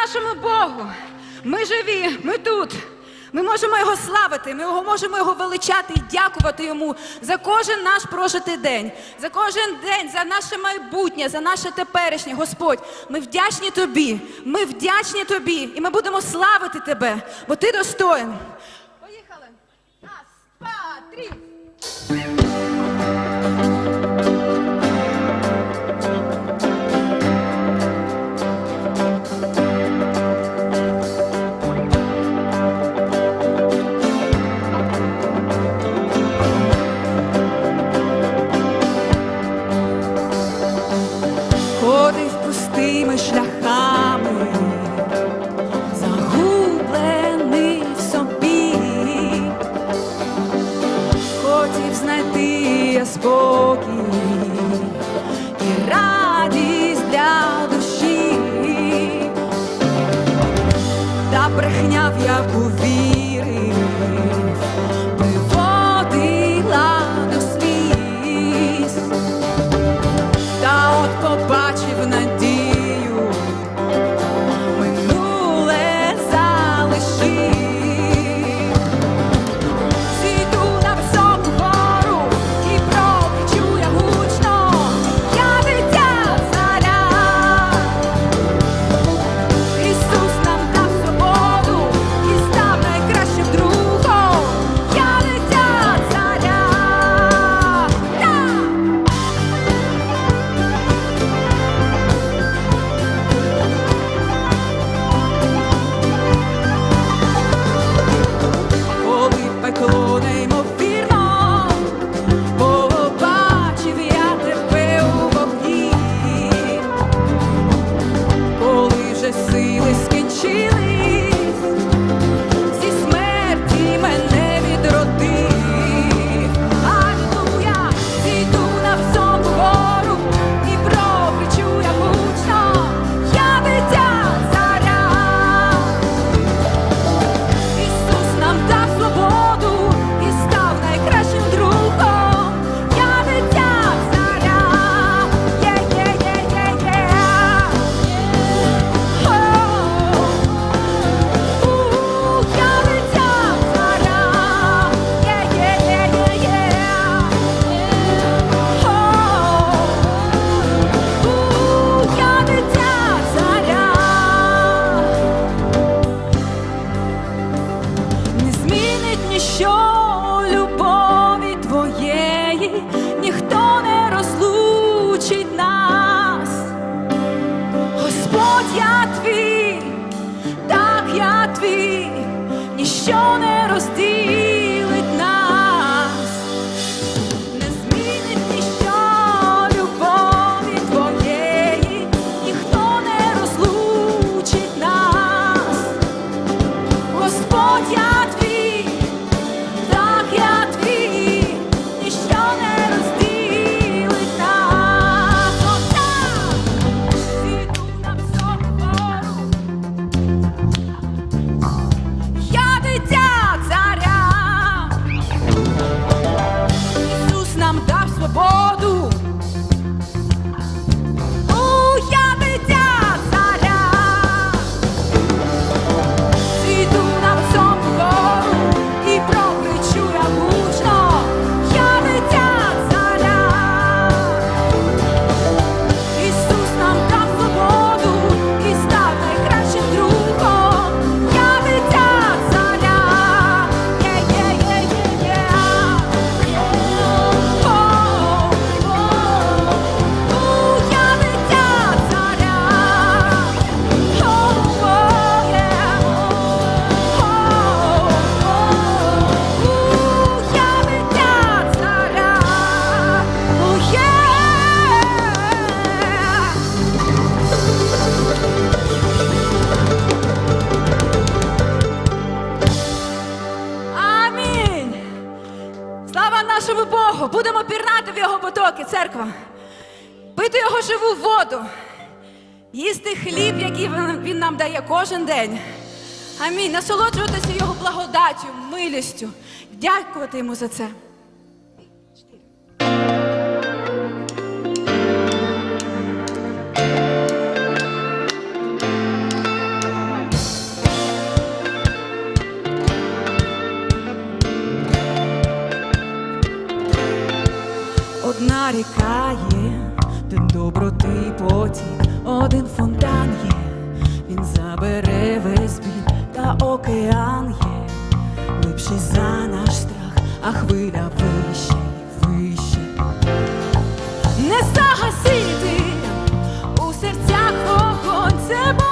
нашому Богу. Ми живі, ми тут. Ми можемо його славити, ми можемо його величати і дякувати йому за кожен наш прожитий день, за кожен день, за наше майбутнє, за наше теперішнє. Господь, ми вдячні тобі. Ми вдячні тобі, і ми будемо славити тебе, бо ти достоїн. Поїхали! Раз, два, три. λουλάδια слава нашому Богу! Будемо пірнати в його потоки, церква, пити його живу воду, їсти хліб, який він нам дає кожен день. Амінь. Насолоджуватися його благодаттю, милістю, дякувати йому за це. нарікає, тим добротий потім, один фонтан є, він забере весь біль та океан є, липший за наш страх, а хвиля вище, вище. Не загасити у серцях огонь це.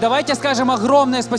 Давайте скажем огромное спасибо.